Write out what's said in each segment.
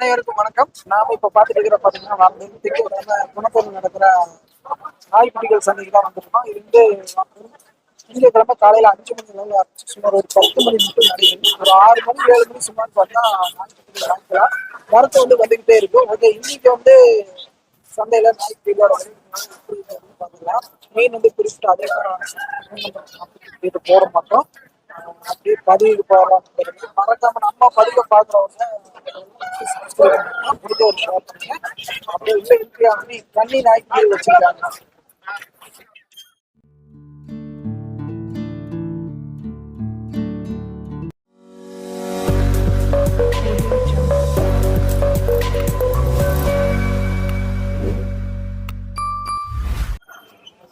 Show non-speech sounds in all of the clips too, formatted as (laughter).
அனைவருக்கும் வணக்கம். நாம இப்ப பாத்துட்டு இருக்கிற பாத்தீங்கன்னா வாரந்து நடக்கிற நாய்க்குட்டிகள் சந்தைக்கு தான் வந்திருக்கோம். இது வந்து திங்கட்கிழமை காலையில அஞ்சு மணி அளவு ஆரம்பிச்சு சுமார் ஒரு பத்து மணி மட்டும் நடைபெறும். ஒரு ஆறு மணி ஏழு மணி சுமார் பார்த்தா நாய்க்குட்டிகள் வாங்கிக்கலாம் மரத்தை வந்து வந்துகிட்டே இருக்கும். ஓகே இன்னைக்கு வந்து சந்தையில நாய்க்குட்டிகளோட பார்த்துக்கலாம். மெயின் வந்து குறிப்பிட்ட அதே மாதிரி போட மாட்டோம். அப்படியே பதிவுக்கு போகலாம் மறக்காம நம்ம பதிவை பார்க்குறவங்க முடிஞ்ச ஒரு பண்ணுங்க அப்படியே இருக்கிற அம்மி தண்ணி நாய்க்கு வச்சிருக்காங்க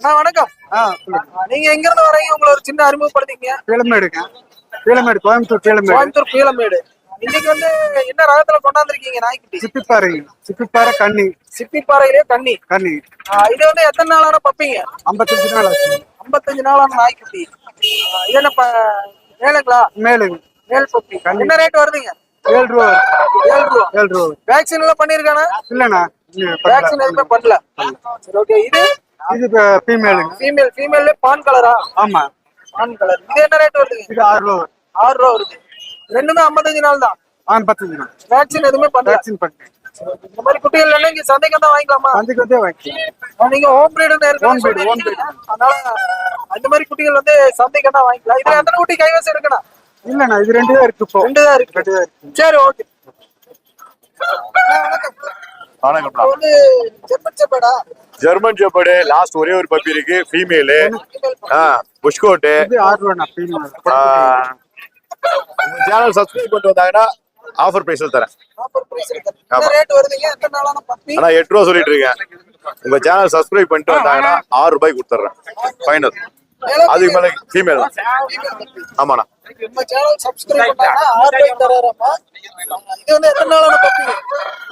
வணக்கம் நீங்க எங்க இருந்து வரீங்க உங்களை ஒரு சின்ன அறிமுகப்படுத்திங்க பீளமேடுங்க பீளமேடு கோயம்புத்தூர் பீளமேடு கோயம்புத்தூர் பீளமேடு இன்னைக்கு வந்து என்ன ரகத்துல கொண்டாந்துருக்கீங்க நாய்க்குட்டி? சிப்பிப்பாறைங்க சிப்பிப்பாறை கண்ணி. சிப்பிப்பாறையிலே தண்ணி கண்ணி. ஆஹ் இது வந்து எத்தனை நாளான பப்பிங்க? ஐம்பத்தஞ்சு நாள் ஆச்சு. ஐம்பத்தஞ்சு நாளான நாய்க்குட்டி. இது என்ன மேலுங்களா? மேலுங்க. Male puppy. என்ன ரேட் வருதுங்க? ஏழு ரூபா ஏழு ரூபா. ஏழு ரூபா வேக்சின் எல்லாம் பண்ணிருக்கானா? இல்லைண்ணா. வேக்சின் எதுவுமே பண்ணல. சரி ஓகே இது? இது ஃபீமேலுங்க ஃபீமேல் ஃபீமேல்ல பான் கலரா ஆமா. பான் கலர் இது என்ன ரேட் வருதுங்க? இது ஆறு ரூபா ஆறு ரூபா வருது. ரெண்டுமே ஐம்பத்தஞ்சு நாள் தான் ஐம்பத்தஞ்சு நாள். வேக்சின் எதுவுமே பண்ணல. வேக்சின் பண்ணேன் இந்த மாதிரி குட்டிகள் எல்லாம் இங்க சந்தைக்கு தான் வாங்கிக்கலாமா? அதுக்கு வந்து வாங்கி ஆஹ் நீங்க ஹோம் பிரீடு breed. அதனால அந்த மாதிரி குட்டிகள் வந்து சந்தைக்கு தான் வாங்கிக்கலாம். இதுல எத்தனை குட்டி கைவசம் இருக்குண்ணா? இல்லைண்ணா இது ரெண்டு தான் இருக்கு இப்போ. ரெண்டு தான் இருக்கு. ரெண்டு தான் இருக்கு. சரி ஓகே வந்து ஜெர்மன் செப்பேடா ஜெர்மன் ஜெப்பர்டு லாஸ்ட் ஒரே ஒரு பப்பி இருக்கு ஃபீமேலு புஷ்கோட்டு. இது ஆறு உங்க சேனல் சப்ஸ்கிரைப் பண்ணிட்டு வந்தாங்கன்னா ஆஃபர் பிரைஸ்ல தரேன். ஆனா எட்டு ரூபா சொல்லிட்டு இருக்கேன். உங்க சேனல் சப்ஸ்கிரைப் பண்ணிட்டு வந்தாங்கன்னா ஆறு ரூபாய்க்கு கொடுத்துட்றேன். ஃபைனல் அதுக்கு மேல ஃபீமேல் ஆமாண்ணா.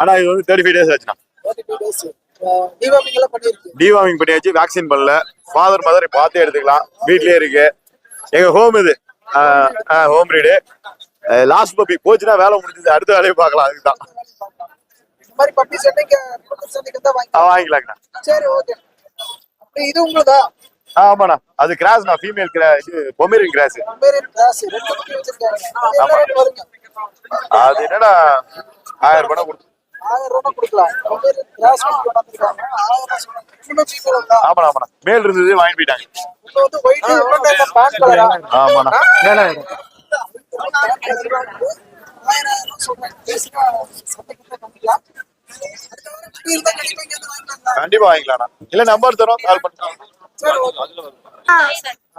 ஆனா இது வந்து தேர்ட்டி ஃபைவ் டேஸ் ஆச்சுண்ணா. தேர்ட்டி டூ டேஸ் தீபாவளிக்கு எல்லாம் பண்ணிருக்கு டிவார்மிங் பண்ணியாச்சு வேக்சின் பண்ணல. ஃபாதர் மதர் பார்த்தே எடுத்துக்கலாம். வீட்லயே இருக்கு. எங்க ஹோம் இது. ஹோம் ரீடு லாஸ்ட் பப்பி போச்சுன்னா வேலை முடிஞ்சது. அடுத்த வேலையை பார்க்கலாம். அதுக்கு தான் இந்த மாதிரி பப்பி சந்தைக்கு சந்தைக்கு தான் வாங்கி வாங்கிக்கலாங்கண்ணா. சரி ஓகே இது உங்களுதா? ஆமாண்ணா. அது கிராஸ் நான் ஃபீமேல் கிராஸ் பொமேரியன் கிராஸ் அது என்னடா ஆயிரம் ரூபாய் கொடுத்து ஆயிரம் ரூபாய் கொடுக்கலாம். கிராஸ் ஆயிரம் சொன்னாங்க மேல் இருந்தது வாங்கிட்டு போயிட்டாங்க. இப்போ வந்து ஒயிட் இன்னொன்னு இந்த பான் கலரா ஆமாண்ணா. ஏழாயிரம் கண்டிப்பா வாங்கிக்கலாம்ண்ணா. இல்ல நம்பர் தரோம் கால்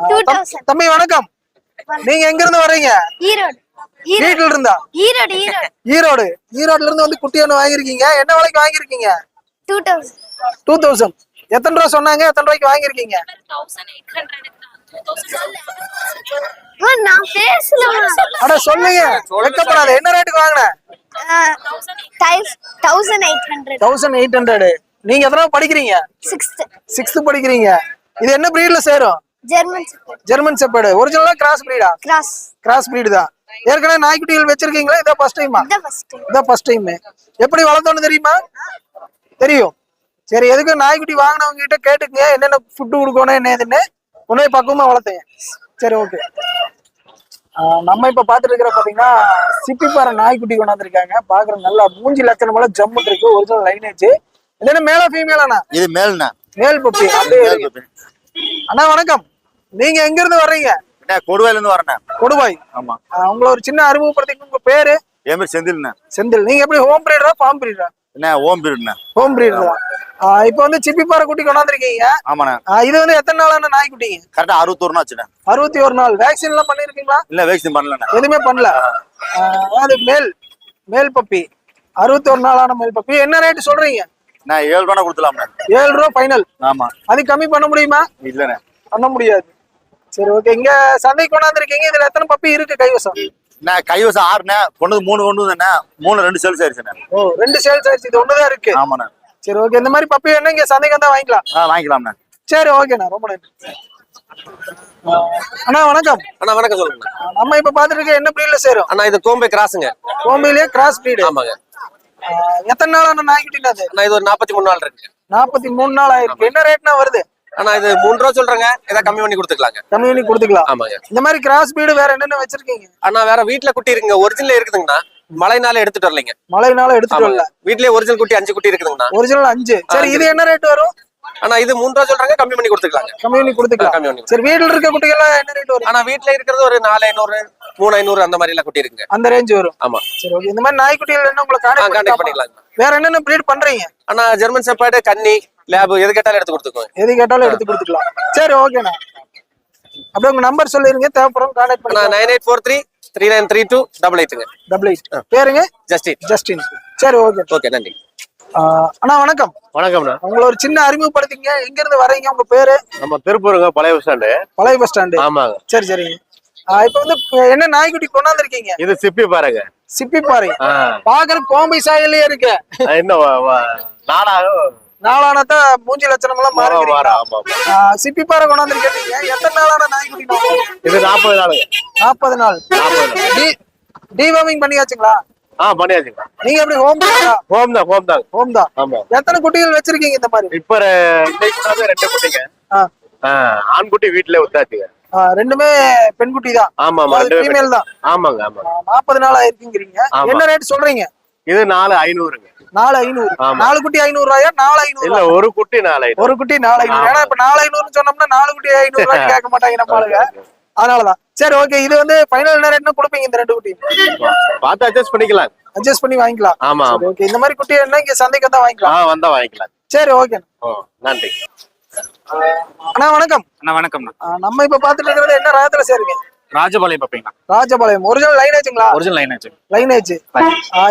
தௌசண்ட் தம்பி வணக்கம். நீங்க எங்க இருந்து வர்றீங்க ஈரோடு. வீட்டுல இருந்தா ஈரோடு ஈரோடு. ஈரோடு. ஈரோடுல இருந்து வந்து குட்டி ஒண்ணு வாங்கிருக்கீங்க என்ன விலைக்கு வாங்கிருக்கீங்க டூ தௌசண்ட் டூ தௌசண்ட் எத்தனை ரூபா சொன்னாங்க? எத்தனை ரூபாய்க்கு வாங்கிருக்கீங்க பேசலாம் அட சொல்லுங்க. வெக்கப்படாத என்ன ரேட்டுக்கு வாங்கின? Thousand eight hundred thousand eight hundred நீங்க எத்தனை படிக்கிறீங்க? சிக்ஸ்த் சிக்ஸ்த் படிக்கிறீங்க. இது என்ன பிரீட்ல சேரும்? ஜெர்மன் ஜெர்மன் செப்பேடு ஒரிஜினலா கிராஸ் பிரீடா கிராஸ் கிராஸ் பிரீடு தான். ஏற்கனவே நாய்க்குட்டிகள் வச்சிருக்கீங்களா? இதான் ஃபர்ஸ்ட் டைமா இதான் ஃபர்ஸ்ட் டைம் எப்படி வளர்த்தோன்னு தெரியுமா? தெரியும். சரி எதுக்கு நாய்க்குட்டி வாங்கினவங்க கிட்ட கேட்டுக்கங்க. என்னென்ன ஃபுட்டு கொடுக்கணும் என்ன ஏதுன்னு உடனே பக்குவமா வளர்த்தேன் சரி ஓகே நம்ம இப்ப பாத்துட்டு இருக்கிற பாத்தீங்கன்னா சிப்பிப்பாறை நாய்க்குட்டி கொண்டாந்துருக்காங்க. பாக்குற நல்லா மூஞ்சி லட்சணம் போல ஜம்மு இருக்கு. ஒரிஜினல் லைனேஜ் இது என்ன மேல ஃபீமேலாண்ணா இது மேல்ண்ணா மேல் பப்பி அப்படியே. அண்ணா வணக்கம். நீங்க எங்க இருந்து வர்றீங்க? என்ன கொடுவாயில இருந்து வரேன். கொடுவாய். ஆமா. உங்களை ஒரு சின்ன அறிமுகப்படுத்திக்க உங்க பேரு? என் பேர் செந்தில்ண்ணா. செந்தில். நீங்க எப்படி ஹோம் பிரீடரா ஃபார்ம் பிரீடரா என்ன ஓம் பீருண்ணா ஹோம் பிரீடர் தான் இப்போ வந்து சிப்பிப்பாறை குட்டி கொண்டாந்துருக்கீங்க. ஆமாண்ணா. இது வந்து எத்தனை நாளான நாய்க்குட்டிங்க? கரெக்டா அறுபத்தோரு நாள் ஆச்சுண்ணா. அறுபத்தி ஒரு நாள். வேக்சின் எல்லாம் பண்ணிருக்கீங்களா? இல்ல வேக்சின் பண்ணலண்ணா. எதுவுமே பண்ணல. அது மேல் மேல் பப்பி. அறுபத்தி ஒரு நாளான மேல் பப்பி. என்ன ரேட் சொல்றீங்க? நான் ஏழு ரூபா கொடுத்துலாம்ண்ணா ஏழு ரூபா ஃபைனல் ஆமா. அது கம்மி பண்ண முடியுமா? இல்லண்ணே. பண்ண முடியாது. சரி ஓகே இங்க சந்தைக்கு கொண்டாந்துருக்கீங்க. இதுல எத்தனை பப்பி இருக்கு கைவசம்? நான் கைவசம் ஆறுண்ணே கொண்டது மூணு கொண்டு வந்தேண்ணே மூணு ரெண்டு சேல்ஸ் ஆயிடுச்சுண்ணே. ஓ ரெண்டு சேல்ஸ் ஆயிடுச்சு. இது ஒண்ணுதான் இருக்கு. ஆமாண்ணே. சரி ஓகே இந்த மாதிரி பப்பி வேணும் இங்க சந்தைக்கு வந்தா வாங்கிக்கலாம். ஆ வாங்கிக்கலாம்ண்ணே. சரி ஓகேண்ணா ரொம்ப நன்றி. அண்ணா வணக்கம். அண்ணா வணக்கம் சொல்லுங்க நம்ம இப்ப பாத்துட்டு இருக்க என்ன பிரீட்ல சேரும்? அண்ணா இது கோம்பை கிராஸுங்க. கோம்பிலேயே கிராஸ் பிரீடு ஆமாங்க. ஆஹ் எத்தனை நாளான நாய்க்குட்டினா அது? ஆனா இது ஒரு நாற்பத்தி மூணு நாள் இருக்கு நாற்பத்தி மூணு நாள் ஆயிருக்கு. என்ன ரேட்னா வருது? ஆனா இது மூணு ரூபா சொல்றாங்க. ஏதாவது கம்மி பண்ணி கொடுத்துக்கலாங்க. கம்மி பண்ணி கொடுத்துக்கலாம். ஆமாங்க. இந்த மாதிரி கிராஸ் பீடு வேற என்னென்ன வச்சிருக்கீங்க? ஆனா வேற வீட்ல குட்டி இருக்குங்க. ஒரிஜினல் இருக்குதுங்கண்ணா. மழைனால எடுத்துட்டு வரலைங்க. மழைனால எடுத்துட்டு வரல. வீட்லயே ஒரிஜினல் குட்டி அஞ்சு குட்டி இருக்குதுங்கண்ணா. ஒரிஜினல் அஞ்சு. சரி இது என்ன ரேட் வரும்? ஆனா இது மூணு ரூபா சொல்றாங்க. கம்மி பண்ணி கொடுத்துக்கலாங்க. கம்மி பண்ணி கொடுத்துக்கலாம். கம்மி பண்ணி சரி வீட்டுல இருக்க குட்டிகள்லாம் என்ன ரேட் வரும்? ஆனா வீட்ல இருக்கிறது ஒரு நாலு ஐநூறு மூணு ஐநூறு அந்த மாதிரி எல்லாம் குட்டி இருக்குங்க. அந்த ரேஞ்ச் வரும். ஆமா. சரி ஓகே இந்த மாதிரி நாய்க்குட்டிகள் என்ன உங்களை கான்டாக்ட் பண்ணிக்கலாங்க. வேற என்னென்ன ப்ரீட் பண்றீங்க? ஆனா ஜெர்மன் செப்பாடு கன்னி லேப் எது கேட்டாலும் எடுத்து கொடுத்துக்கோங்க. எது கேட்டாலும் எடுத்து கொடுத்துக்கலாம். சரி ஓகேண்ணா அப்படியே உங்க நம்பர் சொல்லிருங்க தேவைப்படும் கான்டாக்ட் ஆனா பண்ணி nine eight four three three nine three two double எயிட்டுங்க double eight பேருங்க ஜஸ்டின். ஜஸ்டின். சரி ஓகே ஓகே நன்றி. அண்ணா வணக்கம். வணக்கம்ண்ணா. உங்களை ஒரு சின்ன அறிமுகப்படுத்திங்க எங்க இருந்து வரீங்க உங்க பேரு? நம்ம திருப்பூருங்க பழைய பஸ் ஸ்டாண்டு பழைய பஸ் ஸ்டாண்டு ஆமாங்க. சரி சரிங்க. ஆஹ் இப்போ வந்து என்ன நாய்க்குட்டி கொண்டாந்துருக்கீங்க? இது சிப்பி பாருங்க சிப்பி ஆ, பாக்குற கோம்பை சாயலே இருக்கு. இன்னும் வ- வ- நாளாகும் நாளானதா மூஞ்சி லட்சணம் எல்லாம் மாறி வாரம் வாரம் ஆமா. ஆமா. சிப்பி பாறை கொண்டாந்துருக்கீங்க எத்தனை நாளான நாய்க்குட்டி இது நாற்பது நாள். நாற்பது நாள். டி டிவார்மிங் பண்ணியாச்சுங்களா? ஆ பண்ணியாச்சுங்க. நீங்க எப்படி ஹோம் ஹோம் தான் ஹோம் தாங்க ஹோம் தான். ஆமா. எத்தனை குட்டிகள் வச்சிருக்கீங்க இந்த மாதிரி? இப்ப கொண்டாந்து ரெண்டு குட்டிங்க. ஆ, ஆ, ஆண்குட்டி வீட்டுல வித்தாச்சுங்க ஆ, ரெண்டுமே பெண் குட்டி தான். ஆமா ஆமா ஃபீமேல் தான். ஆமாங்க ஆமாங்க. நாற்பது நாள் ஆயிருக்குங்கிறீங்க. ஆமா. என்ன ரேட் சொல்றீங்க? இது நாலு ஐநூறுங்க. நாலு ஐநூறு. நாலு குட்டி ஐநூறு ரூபாயா நாலு ஐநூறு இல்ல ஒரு குட்டி நாலு ஒரு குட்டி நாலு ஐநூறு. ஏன்னா இப்ப நாலு ஐநூறுன்னு சொன்னோம்னா நாலு குட்டி ஐநூறு ரூபாய்க்கு (laughs) கேட்க மாட்டாங்க நம்ம ஆளுங்க அதனாலதான். சரி ஓகே. இது வந்து ஃபைனல் என்ன ரேட்னா கொடுப்பீங்க இந்த ரெண்டு குட்டி? பார்த்து அட்ஜஸ்ட் பண்ணிக்கலாம். அட்ஜஸ்ட் பண்ணி வாங்கிக்கலாம். ஆமா ஓகே. இந்த மாதிரி குட்டி என்ன இங்க சந்தைக்கு தான் ஆ வாங்கிக்கலாம் வந்தா வாங்கிக்கலாம். சரி ஓகே. நன்றி. அண்ணா வணக்கம். அண்ணா வணக்கம்ண்ணா ஆ, நம்ம இப்ப பாத்துட்டு இருக்கிறது என்ன ரகத்துல சேருங்க? ராஜபாளையம் பார்ப்பீங்களா ராஜபாளையம். ஒரிஜினல் லைனேஜுங்களா ஒரிஜினல் லைன் ஆச்சு லைனேஜ்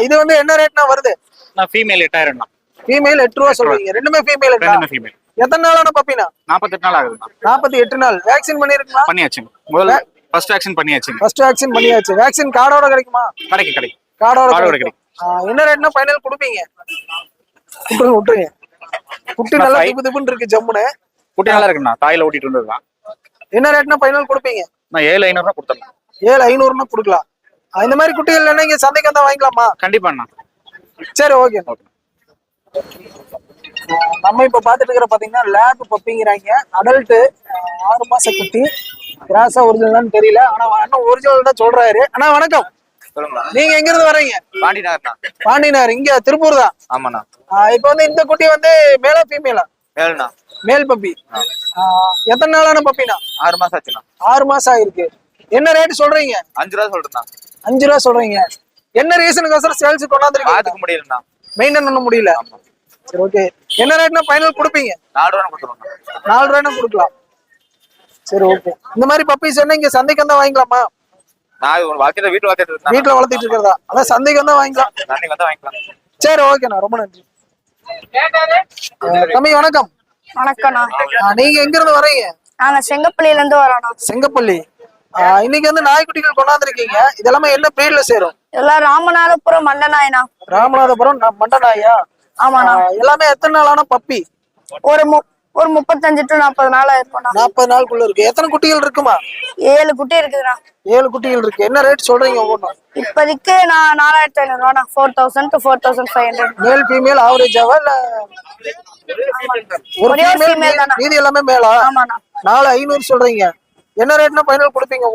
இது வந்து என்ன ரேட்னா வருது? நான் ஃபீமேல் எட்டாயிரம்ண்ணா ஃபீமேல் எட்டு ரூபா சொல்றீங்க. ரெண்டுமே ஃபீமேல் ரெண்டுமே ஃபீமேல் எத்தனை நாளான பப்பினா? நாற்பத்தெட்டு நாள் ஆகுதுண்ணா நாற்பத்தி எட்டு நாள். வேக்சின் பண்ணிருக்குங்களா? பண்ணியாச்சுங்க. முதல்ல ஃபர்ஸ்ட் வேக்சின் பண்ணியாச்சுங்க. ஃபர்ஸ்ட் வேக்சின் பண்ணியாச்சு. வேக்சின் கார்டோட கிடைக்குமா? கிடைக்கும் கிடைக்கும். கார்டோட கிடைக்கும். என்ன ரேட்னா ஃபைனல் கொடுப்பீங்க? விட்டுருங்க விட்டுருங்க குட்டி நல்லா திப்பு திப்புன்னு இருக்கு ஜம்முன்னு. குட்டி நல்லா இருக்குண்ணா தாயில ஓட்டிட்டு இருந்ததுதான் என்ன ரேட்னா ஃபைனல் கொடுப்பீங்க? நான் ஏழு ஐநூறுரூவா கொடுத்துருந்தேன் ஏழு ஐநூறுனா கொடுக்கலாம். இந்த மாதிரி குட்டிகள் என்ன இங்க சந்தைக்கு வந்தா வாங்கிக்கலாமா? கண்டிப்பாண்ணா. சரி ஓகே நம்ம இப்ப பாத்துட்டு இருக்கிற பாத்தீங்கன்னா லேப் பப்பிங்கிறாங்க. அடல்ட் ஆறு மாச குட்டி. கிராஸா ஒரிஜினல்னு தெரியல. ஆனா அண்ணன் ஒரிஜினல் தான் சொல்றாரு. அண்ணா வணக்கம். நீங்க எங்க இருந்து வர்றீங்க பாண்டி நகர்ண்ணா பாண்டினார் இங்க திருப்பூர் தான். ஆமாண்ணா. இப்ப வந்து இந்த குட்டி வந்து மேலா ஃபீமேலா ஏழுண்ணா மேல் பப்பி எத்தனை நாளான பப்பினா ஆறு மாசம் ஆச்சுண்ணா. ஆறு மாசம் ஆயிருக்கு. என்ன ரேட் சொல்றீங்க? அஞ்சு ரூபா சொல்றேண்ணா. அஞ்சு ரூபா சொல்றீங்க. என்ன ரீசனுக்கோசரம் சேல்ஸ் கொண்டாந்துருக்கீங்க? பாத்துக்க முடியலண்ணா மெயின்டைன் பண்ண முடியல. சரி ஓகே என்ன ரேட்னா ஃபைனல் கொடுப்பீங்க? நாலு ரூபா கொடுத்துருவோண்ணா நாலு ரூபாய்னா கொடுக்கலாம். சரி ஓகே இந்த மாதிரி பப்பீஸ் என்ன இங்க சந்தைக்கு வந்தா வாங்கிக்கலாமா? நான் ஒரு வாழ்க்கையில வீட்டு வாழ்க்கை வீட்டுல வளர்த்திட்டு இருக்கிறதா? அதான் சந்தைக்கு வந்தா வாங்கிக்கலாம். நாளைக்கு வந்து வாங்கிக்கலாம். சரி ஓகேண்ணா ரொம்ப நன்றி. தம்பி வணக்கம். வணக்கம்ண்ணா. நீங்க எங்க இருந்து வரீங்க நாங்க செங்கப்பள்ளியில இருந்து வரோண்ணா. செங்கப்பள்ளி. இன்னைக்கு வந்து நாய்க்குட்டிகள் கொண்டாந்துருக்கீங்க. இதெல்லாமே என்ன பிரீட்ல சேரும்? எல்லாம் ராமநாதபுரம் மண்டநாயனா ராமநாதபுரம் மண்டநாயா ஆமாண்ணா. எல்லாமே எத்தனை நாளான பப்பி? ஒரு ஒரு முப்பத்தஞ்சு டு நாற்பது நாள் இருக்கும்ண்ணா. நாற்பது நாளுக்குள்ள இருக்கு. எத்தனை குட்டிகள் இருக்குமா? ஏழு குட்டி இருக்குதுண்ணா. ஏழு குட்டிகள் இருக்கு. என்ன ரேட் சொல்றீங்க ஒவ்வொன்றும் இப்போதைக்கு நான் நாலாயிரத்தி ஐநூறுவாண்ணா. Four thousand to four thousand five hundred male female ஆவரேஜாவா இல்ல ஒரு ஃபீமேல்? மீதி எல்லாமே மேலா ஆமாண்ணா. நாலு ஐநூறு சொல்றீங்க. என்ன ரேட்னா ஃபைனல் கொடுப்பீங்க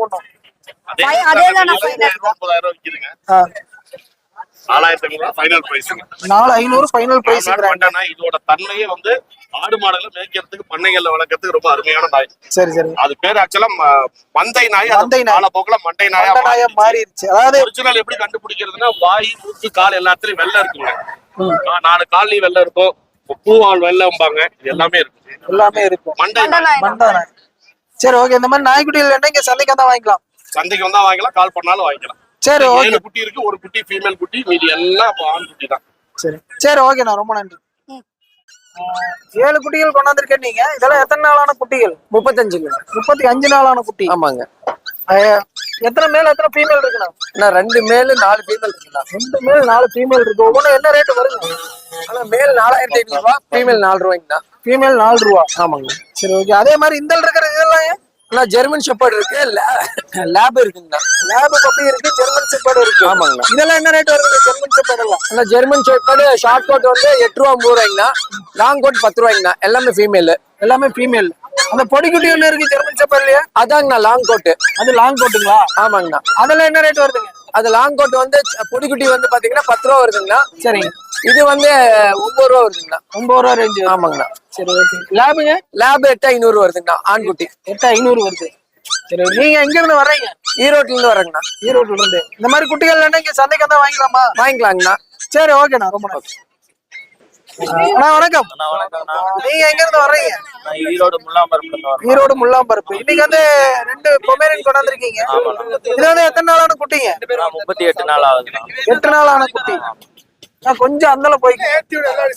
பிரைஸுங்க நாலு ஐநூறு ஃபைனல் பண்ணனா இதோட தன்மையே வந்து ஆடு மாடுகளை மேய்க்கிறதுக்கு பண்ணைகள்ல வளர்க்கறதுக்கு ரொம்ப அருமையான நாய். சரி சரி. அது பேர் ஆக்சுவலா மந்தை நாய். மந்தை நாய். கால போக்குல மண்டை நாயா மண்ட நாயா மாறிடுச்சு. அதாவது ஒரிஜினல் எப்படி கண்டுபிடிக்கிறதுனா வாய் மூக்கு கால் எல்லாத்துலயும் வெள்ளை இருக்குங்க. ஆ, நாலு கால்லயும் வெள்ளை இருக்கும். பூவால் வெள்ளைம்பாங்க. இது எல்லாமே இருக்கு. எல்லாமே இருக்கும் மண்டை மண்டா நாய். சரி ஓகே இந்த மாதிரி நாய்க்குட்டிகள் என்ன இங்க சந்தைக்கு தான் வாங்கிக்கலாம். சந்தைக்கு வந்தா வாங்கிக்கலாம் கால் பண்ணாலும் வாங்கிக்கலாம். சரி ஓகே ஏழு குட்டி இருக்கு ஒரு குட்டி ஃபீமேல் குட்டி மீதி எல்லாம் அப்ப ஆண் குட்டி தான். சரி. சரி ஓகேண்ணா ரொம்ப நன்றி. ஆ, ஏழு குட்டிகள் கொண்டாந்துருக்கேன் நீங்க. இதெல்லாம் எத்தனை நாளான குட்டிகள்? முப்பத்தஞ்சுங்க. முப்பத்தி அஞ்சு நாளான குட்டி. ஆமாங்க. எத்தனை மேல் எத்தனை ஃபீமேல் இருக்குண்ணா? நான் ரெண்டு மேலு நாலு ஃபீமேல் இருக்குண்ணா. ரெண்டு மேல் நாலு ஃபீமேல் இருக்கு. ஒவ்வொன்றும் என்ன ரேட் வருங்க ஆனா மேல் நாலாயிரத்தி ஐநூறுரூவா ஃபீமேல் நாலு ரூபாய்ங்கண்ணா. ஃபீமேல் நாலு ரூபா. ஆமாங்க சரி ஓகே அதே மாதிரி இந்த இருக்கிற இதெல்லாம்? ஆனா ஜெர்மன் ஷெப்பர்ட் இருக்கு லேப் இருக்குங்கண்ணா. லேப் பப்பி இருக்கு ஜெர்மன் செப்பேடு இருக்கு. ஆமாங்கண்ணா. இதெல்லாம் என்ன ரேட் வருது ஜெர்மன் செப்பேடு எல்லாம்? ஆனா ஜெர்மன் ஷெப்பர்டு ஷார்ட் கோட் வந்து எட்டு ரூபா ஒன்பது ரூபாய்ங்கண்ணா. லாங் கோட் பத்து ரூபாய்ங்கண்ணா. எல்லாமே ஃபீமேல் எல்லாமே ஃபீமேல் அந்த பொடிக்குட்டி ஒண்ணு இருக்கு ஜெர்மன் செப்பேட்லயா அதாங்கண்ணா லாங் கோட்டு அது லாங் கோட்டுங்களா ஆமாங்கண்ணா. அதெல்லாம் என்ன ரேட் வருதுங்க? அது லாங் கோட் வந்து பொடிக்குட்டி வந்து பாத்தீங்கன்னா பத்து ரூபா வருதுங்கண்ணா. சரிங்க. இது வந்து ஒன்பது ரூபா வருதுங்கண்ணா. ஒன்பது ரூபா ரேஞ்ச் ஆமாங்கண்ணா. சரி ஓகே லேபுங்க லேப் எட்டு ஐநூறு வருதுங்கண்ணா ஆண்குட்டி. எட்டு ஐநூறு வருது. சரி நீங்க எங்க இருந்து வர்றீங்க? ஈரோட்ல இருந்து வரேங்கண்ணா ஈரோட்ல இருந்து. இந்த மாதிரி குட்டிகள் இங்க சந்தைக்கு வந்தா வாங்கிக்கலாமா? வாங்கிக்கலாங்கண்ணா. சரி ஓகேண்ணா ரொம்ப நன்றி. அண்ணா வணக்கம். நீங்க எங்க இருந்து வர்றீங்க ஈரோடு முல்லாம்பரம் ஈரோடு முள்ளாம்பரப்பு இன்னைக்கு வந்து ரெண்டு பொமேரியன் கொண்டாந்துருக்கீங்க. இது வந்து எத்தனை நாளான குட்டிங்க? முப்பத்தி எட்டு நாள் ஆகுதுண்ணா எட்டு நாளான குட்டி. நான் கொஞ்சம் அந்தல போய்க்க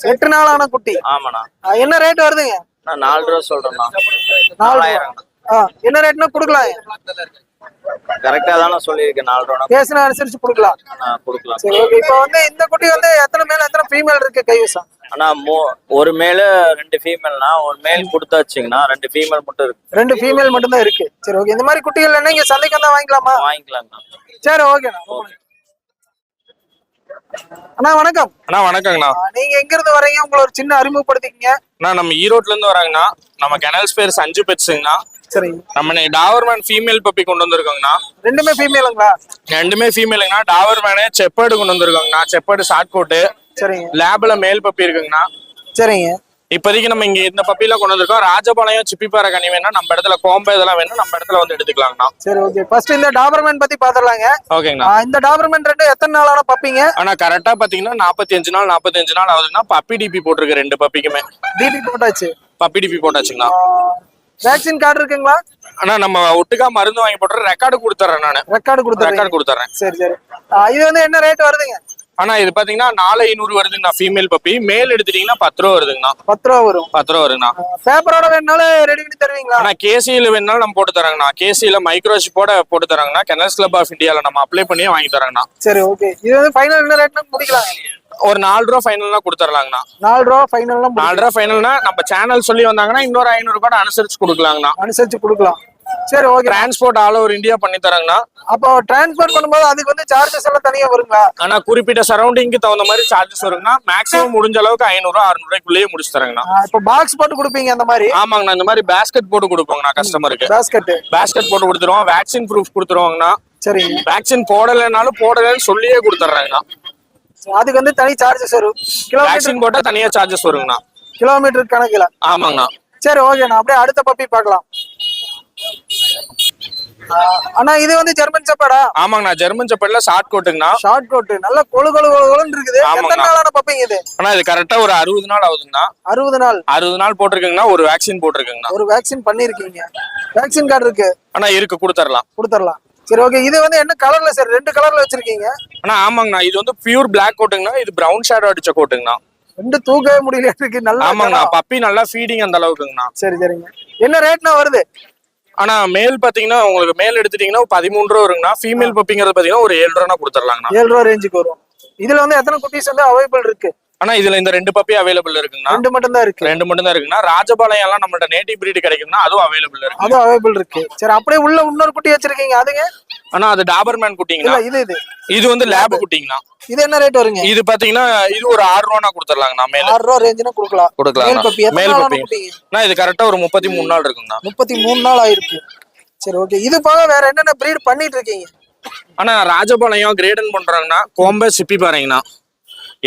எட்டு நாளான குட்டி. ஆமாண்ணா என்ன ரேட் வருதுங்க? நான் நாலு ரூபா சொல்றேண்ணா நாலு ரூபா. ஆ, என்ன ரேட்னா கொடுக்கலாம். கரெக்டா தானே சொல்லியிருக்கேன் நாலு ரூபா பேசின அனுசரிச்சு கொடுக்கலாம். கொடுக்கலாம். சரி ஓகே இப்போ வந்து இந்த குட்டி வந்து எத்தனை மேல் எத்தனை ஃபீமேல் இருக்கு கைவசம்? ஆனா மூ- ஒரு மேலு ரெண்டு ஃபீமேல்னா ஒரு மேல் கொடுத்தாச்சுங்கன்னா ரெண்டு ஃபீமேல் மட்டும் இருக்கு. ரெண்டு ஃபீமேல் மட்டும் தான் இருக்கு. சரி ஓகே இந்த மாதிரி குட்டிகள் என்ன இங்க சந்தைக்கு வந்தா வாங்கிக்கலாமா? வாங்கிக்கலாங்கண்ணா. சரி ஓகேண்ணா. அண்ணா. வணக்கம். அண்ணா வணக்கங்கண்ணா. நீங்க எங்க இருந்து வரீங்க உங்களை ஒரு சின்ன அறிமுகப்படுத்திக்கங்க. அண்ணா நம்ம ஈரோட்ல இருந்து வராங்கண்ணா. நம்ம கெனல்ஸ் பேர் சஞ்சு பெட்ஸுங்கண்ணா சரி. நம்ம டாவர்மேன் ஃபீமேல் பப்பி கொண்டு வந்திருக்கோங்கண்ணா. ரெண்டுமே ஃபீமேலுங்களா ரெண்டுமே ஃபீமேலுங்கண்ணா டாவர்மேனு செப்பேடு கொண்டு வந்திருக்கோங்கண்ணா. செப்பேடு ஷார்ட் கோட்டு சரிங்க. லேப்ல மேல் பப்பி இருக்குங்கண்ணா. சரிங்க. இப்போதைக்கு நம்ம இங்க இந்த பப்பில கொண்டு வந்திருக்கோம். ராஜபாளையம் சிப்பிப்பாறை கனி வேணா நம்ம இடத்துல கோம்பை இதெல்லாம் வேணும் நம்ம இடத்துல வந்து எடுத்துக்கலாங்கண்ணா. சரி ஓகே ஃபர்ஸ்ட் இந்த டாபர்மேன் பத்தி பாத்துடலாங்க. ஓகேங்கண்ணா. இந்த டாபர்மேன் ரெண்டு எத்தனை நாளான பப்பிங்க? ஆனா கரெக்டா பாத்தீங்கன்னா நாற்பத்தி அஞ்சு நாள் நாற்பத்தி அஞ்சு நாள் ஆகுதுன்னா பப்பி டிபி போட்டிருக்கு ரெண்டு பப்பிக்குமே. டிபி போட்டாச்சு. பப்பி டிபி போட்டாச்சுங்கண்ணா. வேக்சின் கார்டு இருக்குங்களா? ஆனா நம்ம ஒட்டுக்கா மருந்து வாங்கி போட்டுற ரெக்கார்டு கொடுத்துறேன் நானு. ரெக்கார்டு கொடுத்துருங்க ரெக்கார்டு கொடுத்துறேன். சரி சரி. இது வந்து என்ன ரேட் வருதுங்க? ஆனா இது பாத்தீங்கன்னா நாலு ஐநூறு வருதுங்கண்ணா ஃபீமேல் பப்பி மேல் எடுத்துட்டீங்கன்னா பத்து ரூபா வருதுங்கண்ணா. பத்து ரூபா வரும். பத்து ரூபா வருதுண்ணா பேப்பரோட வேணாலும் ரெடி பண்ணி தருவீங்களா? ஆனா கேசியில வேணாலும் நம்ம போட்டு தராங்கண்ணா. கேசியில மைக்ரோஷிப்போட போட்டு தராங்கண்ணா. கெனல்ஸ் கிளப் ஆஃப் இந்தியால நம்ம அப்ளை பண்ணியே வாங்கி தராங்கண்ணா. சரி ஓகே இது வந்து ஃபைனல் என்ன ரேட்னா முடிக்கலாம் ஒரு நாலு ரூபா ஃபைனல்னா கொடுத்துடலாங்கண்ணா நாலு ரூபா ஃபைனல்லாம் நாலு ரூபா ஃபைனல்னா நம்ம சேனல் சொல்லி வந்தாங்கன்னா இன்னொரு ஐநூறு கூட அனுசரிச்சு கொடுக்கலாங்கண்ணா. அனுசரிச்சு கொடுக்கலாம். சரி okay transport all over India பண்ணி தராங்கண்ணா அப்போ டிரான்ஸ்பர் பண்ணும்போது அதுக்கு வந்து சார்ஜஸ் எல்லாம் தனியா வருங்களா? ஆனா குறிப்பிட்ட சரௌண்டிங்க்கு தகுந்த மாதிரி சார்ஜஸ் வருங்கண்ணா மேக்ஸிமம் முடிஞ்ச அளவுக்கு ஐநூறு அறுநூறுக்குள்ளேயே முடிச்சு தரேங்கண்ணா இப்போ பாக்ஸ் போட்டு கொடுப்பீங்க அந்த மாதிரி? ஆமாங்கண்ணா இந்த மாதிரி பேஸ்கெட் போட்டு கொடுப்போங்கண்ணா கஸ்டமருக்கு பேஸ்கெட் பேஸ்கெட் போட்டு கொடுத்துருவோம் வேக்சின் ப்ரூஃப் கொடுத்துருவாங்கண்ணா. சரிங்க. வேக்சின் போடலைனாலும் போடலைன்னு சொல்லியே கொடுத்துட்றாங்கண்ணா அதுக்கு வந்து தனி சார்ஜஸ் வரும். வேக்சின் போட்டா தனியா சார்ஜஸ் வருங்கண்ணா. கிலோமீட்டர் கணக்குல. ஆமாங்கண்ணா. சரி ஓகேண்ணா அப்படியே அடுத்த பப்பி பார்க்கலாம். ஆ, அண்ணா இது வந்து ஜெர்மன் செப்படா ஆமாங்கண்ணா ஜெர்மன் செப்பல்ல ஷார்ட் கோட்டுங்கண்ணா ஷார்ட் கோட் நல்ல கொழு கொழு கொழு கொழுன்னு இருக்குது. எத்தனை நாளான பப்பிங்க இது? ஆனா இது கரெக்டா ஒரு அறுபது நாள் ஆகுதுங்கண்ணா. அறுபது நாள். அறுபது நாள் போட்டிருக்குங்கண்ணா ஒரு வேக்சின் போட்டிருக்குங்கண்ணா. ஒரு வேக்சின் பண்ணிருக்கீங்க. வேக்சின் கார்டு இருக்கு. ஆனா இருக்கு கொடுத்துடலாம் கொடுத்துடலாம் சரி ஓகே இது வந்து என்ன கலர்ல சார் ரெண்டு கலர்ல வச்சிருக்கீங்க? ஆனா ஆமாங்கண்ணா. இது வந்து பியூர் பிளாக் கோட்டுங்கண்ணா இது பிரவுன் ஷேடோ அடிச்ச கோட்டுங்கண்ணா ரெண்டு தூக்கவே முடியல. இருக்கு நல்ல ஆமாங்கண்ணா. பப்பி நல்லா ஃபீடிங் அந்த அளவுக்குங்கண்ணா. சரி சரிங்க. என்ன ரேட்னா வருது? ஆனா மேல் பாத்தீங்கன்னா உங்களுக்கு மேல் எடுத்துட்டீங்கன்னா பதிமூணு ரூபா வருங்கண்ணா ஃபீமேல் பப்பிங்கிறது பாத்தீங்கன்னா ஒரு ஏழு ரூபா கொடுத்துடலாங்கண்ணா. ஏழு ரூபா ரேஞ்சுக்கு வரும். இதுல வந்து எத்தனை குட்டீஸ் வந்து அவைலபிள் இருக்கு? ஆனா இதுல இந்த ரெண்டு பப்பி அவைலபிள் இருக்குங்கண்ணா. ரெண்டு மட்டும் தான் இருக்கு. ரெண்டு மட்டும் தான் இருக்குண்ணா ராஜபாளையம் எல்லாம் நம்மள்ட்ட நேட்டிவ் பிரீடு கிடைக்கும்னா அதுவும் அவைலபிள் இருக்கு. அதுவும் அவைலபிள் இருக்கு. சரி அப்படியே உள்ள இன்னொரு குட்டி வச்சிருக்கீங்க. அதுங்க? ஆனா அது டாபர்மேன் இல்ல குட்டிங்கண்ணா இது இது. இது வந்து லேப் குட்டிங்கண்ணா. இது என்ன ரேட் வருங்க? இது பாத்தீங்கன்னா இது ஒரு ஆறு ரூபா கொடுத்துடலாங்கண்ணா மேல. ஆறு ரூபா ரேஞ்சுனா கொடுக்கலாம். கொடுக்கலாம். மேல் பப்பி நான் இது கரெக்டா ஒரு முப்பத்தி மூணு நாள் இருக்குங்கண்ணா. முப்பத்தி மூணு நாள் ஆயிருக்கு. சரி ஓகே இது போக வேற என்னென்ன ப்ரீட் பண்ணிட்டு இருக்கீங்க? ஆனா ராஜபாளையம் கிரேடன் பண்றாங்கன்னா கோம்பை சிப்பி பாருங்கண்ணா.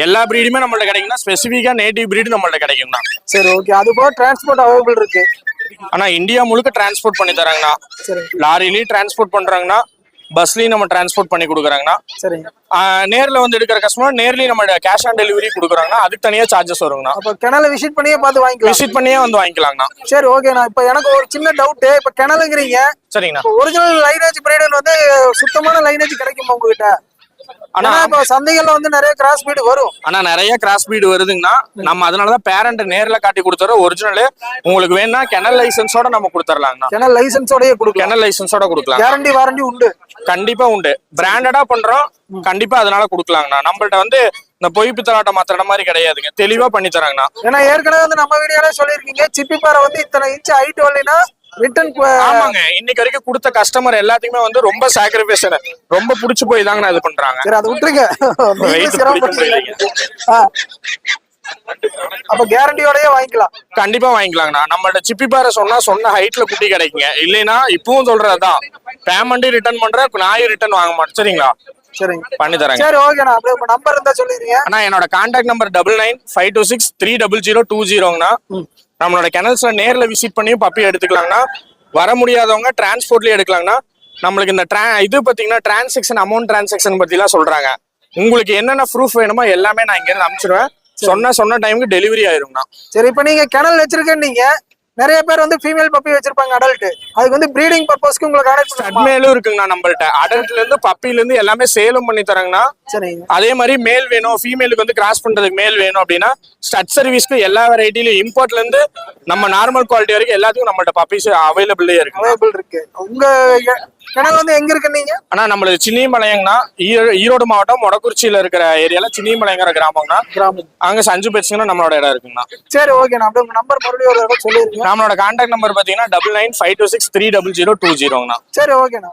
எல்லா பிரீடுமே நம்மள்ட்ட கிடைக்கும்னா ஸ்பெசிஃபிக்கா நேட்டிவ் பிரீடு நம்மள்ட்ட கிடைக்கும்ண்ணா சரி ஓகே அது போக டிரான்ஸ்போர்ட் அவைலபிள் இருக்கு. ஆனா இந்தியா முழுக்க டிரான்ஸ்போர்ட் பண்ணி தராங்கண்ணா. சரி லாரிலையும் டிரான்ஸ்போர்ட் பண்றாங்கன்னா பஸ்லயும் நம்ம டிரான்ஸ்போர்ட் பண்ணி கொடுக்குறாங்கண்ணா சரிங்க. நேர்ல வந்து எடுக்கிற கஸ்டமர் நேர்லயும் நம்ம கேஷ் ஆன் டெலிவரி கொடுக்குறாங்கன்னா அதுக்கு தனியா சார்ஜஸ் வருங்கண்ணா. அப்ப கிணல விசிட் பண்ணியே பார்த்து வாங்கிக்கலாம். விசிட் பண்ணியே வந்து வாங்கிக்கலாங்கண்ணா. சரி ஓகேண்ணா இப்ப எனக்கு ஒரு சின்ன டவுட் இப்ப கிணலுங்கிறீங்க சரிங்கண்ணா. ஒரிஜினல் லைனேஜ் பிரீடன் வந்து சுத்தமான லைனேஜ் கிடைக்குமா உங்ககிட்ட? ஆனா இப்போ சந்தைகள்ல வந்து நிறைய கிராஸ் பீடு வரும். ஆனா நிறைய கிராஸ் பீடு வருதுங்கன்னா நம்ம அதனாலதான் பேரண்ட் நேர்ல காட்டி கொடுத்துறோம் ஒரிஜினல் உங்களுக்கு வேணா கெனல் லைசன்ஸோட நம்ம கொடுத்துடலாங்கண்ணா கிணல் லைசன்ஸோடய கொடுக்கலாம். கெனல் லைசன்ஸோட கொடுக்கலாம். கேரண்டி வாரண்டி உண்டு. கண்டிப்பா உண்டு. பிராண்டடா பண்றோம். கண்டிப்பா அதனால கொடுக்கலாங்கண்ணா. நம்மள்ட்ட வந்து இந்த பொய் பித்தலாட்டம் மாத்திர மாதிரி கிடையாதுங்க. தெளிவா பண்ணி தராங்கண்ணா ஏன்னா ஏற்கனவே வந்து நம்ம வீடியோல சொல்லியிருக்கீங்க சிப்பிப்பாறை வந்து இத்தனை இன்ச் ஹைட் வரலைன்னா ரிட்டர்ன் ஆமாங்க. இன்னைக்கு வரைக்கும் கொடுத்த கஸ்டமர் எல்லாத்துக்குமே வந்து ரொம்ப சாக்ரிஃபைஸ் ரொம்ப புடிச்சு போய் தாங்க இது பண்றாங்க. சரி அதை விட்டுருங்க. அப்ப கேரண்டியோடயே வாங்கிக்கலாம். கண்டிப்பா வாங்கிக்கலாங்கண்ணா. நம்மள்ட்ட சிப்பி பாறை சொன்னா சொன்ன ஹைட்ல குட்டி கிடைக்குங்க. இல்லைன்னா இப்பவும் சொல்றதுதான். பேமெண்ட்டையும் ரிட்டர்ன் பண்றேன் நாயும் ரிட்டர்ன் வாங்க மாட்டேன். சரிங்களா? சரிங்க. பண்ணி சரி ஓகேண்ணா. அப்படியே நம்பர் இருந்தா சொல்லிடுங்க. அண்ணா என்னோட contact number double nine five two six three double zero two ஜீரோங்கண்ணா நம்மளோட கெனல்ஸ்ல நேர்ல விசிட் பண்ணியும் பப்பி எடுத்துக்கலாங்கண்ணா வர முடியாதவங்க டிரான்ஸ்போர்ட்லயே எடுக்கலாங்கண்ணா நம்மளுக்கு இந்த ட்ரா இது பாத்தீங்கன்னா டிரான்சாக்ஷன் அமௌண்ட் டிரான்சாக்ஷன் பத்திலாம் சொல்றாங்க. உங்களுக்கு என்னென்ன ப்ரூஃப் வேணுமோ எல்லாமே நான் இங்க இருந்து அனுப்பிச்சிருவேன் சொன்ன சொன்ன டைமுக்கு டெலிவரி ஆயிருங்கண்ணா சரி இப்ப நீங்க கிணல் வச்சிருக்கீங்க நிறைய பேர் வந்து ஃபீமேல் பப்பி வச்சிருப்பாங்க அடல்ட் அதுக்கு வந்து ப்ரீடிங் பர்பஸ்க்கு உங்களுக்கு கான்டாக்ட் பண்ணுமா அட்மேலும் இருக்குங்கண்ணா நம்மள்ட்ட. அடல்ட்ல இருந்து பப்பில இருந்து எல்லாமே சேலும் பண்ணி தரேங்கண்ணா. சரிங்க. அதே மாதிரி மேல் வேணும் ஃபீமேலுக்கு வந்து கிராஸ் பண்றதுக்கு மேல் வேணும் அப்படின்னா ஸ்டட் சர்வீஸ்க்கு எல்லா வெரைட்டிலையும் இம்போர்ட்ல இருந்து நம்ம நார்மல் குவாலிட்டி வரைக்கும் எல்லாத்துக்கும் நம்மள்ட்ட பப்பீஸ் அவைலபிளே இருக்கு. அவைலபிள் இருக்கு. உங்க கிணல் வந்து எங்க இருக்கு நீங்க? ஆனா நம்மளது சின்னிமலையங்கண்ணா ஈரோ- ஈரோடு மாவட்டம் மொடக்குறிச்சியில இருக்கிற ஏரியால சின்னிமலைங்கிற கிராமம்னா கிராமம். அங்க சஞ்சு பெட்ஸ்ங்கன்னா நம்மளோட இடம் இருக்குங்கண்ணா. சரி ஓகே நான் உங்க நம்பர் மறுபடியும் ஒரு தடவை சொல்லிருங்க. நம்மளோட கான்டாக்ட் நம்பர் பாத்தீங்கன்னா double nine five two six three double zero two ஜீரோங்கண்ணா சரி ஓகேண்ணா